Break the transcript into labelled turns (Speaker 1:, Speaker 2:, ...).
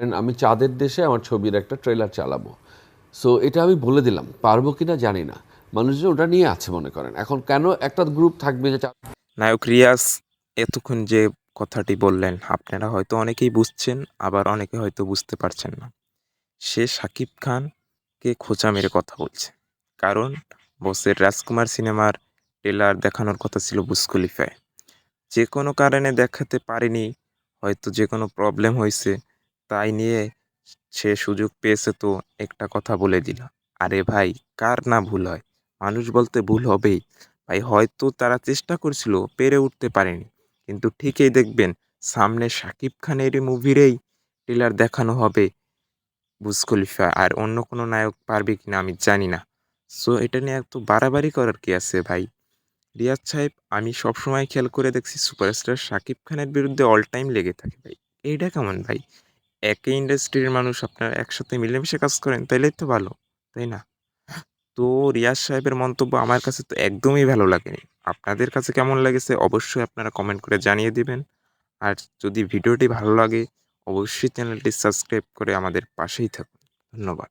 Speaker 1: আমি চাঁদের দেশে আমার ছবির একটা ট্রেলার চালাবো। সো এটা আমি বলে দিলাম। পারব কিনা জানি না। মানুষজন ওটা নিয়ে আছে মনে করেন। এখন কেন একটা গ্রুপ থাকবে যে
Speaker 2: নায়ক রিয়াজ, এতক্ষণ যে কথাটি বললেন, আপনারা হয়তো অনেকেই বুঝছেন, আবার অনেকে হয়তো বুঝতে পারছেন না। সে শাকিব খানকে খোঁচা মেরে কথা বলছে। কারণ বসের রাজকুমার সিনেমার ট্রেলার দেখানোর কথা ছিল বুস খলিফায়। যে কোনো কারণে দেখাতে পারেনি, হয়তো যে কোনো প্রবলেম হয়েছে তাই নিয়ে সে সুযোগ পেয়েছে তো একটা কথা বলে দিল। আরে ভাই, কার না ভুল হয়? মানুষ বলতে ভুল হবেই। ভাই, হয়তো তারা চেষ্টা করছিল, পেরে উঠতে পারেনি। কিন্তু ঠিকই দেখবেন, সামনে শাকিব খানের মুভিরেই ট্রেলার দেখানো হবে বুজ খলিফা। আর অন্য কোনো নায়ক পারবে কিনা আমি জানি না। সো এটা নিয়ে এত বাড়াবাড়ি করার কি আছে ভাই? রিয়াজ সাহেব, আমি সবসময় খেয়াল করে দেখছি সুপারস্টার শাকিব খানের বিরুদ্ধে অল টাইম লেগে থাকে ভাই। এইটা কেমন ভাই? একই ইন্ডাস্ট্রির মানুষ আপনার একসাথে মিলেমিশে কাজ করেন, তাইলেই তো ভালো, তাই না? তো রিয়াজ সাহেবের মন্তব্য আমার কাছে তো একদমই ভালো লাগেনি। আপনাদের কাছে কেমন লেগেছে অবশ্যই আপনারা কমেন্ট করে জানিয়ে দিবেন। আর যদি ভিডিওটি ভালো লাগে, অবশ্যই চ্যানেলটি সাবস্ক্রাইব করে আমাদের পাশেই থাকুন। ধন্যবাদ।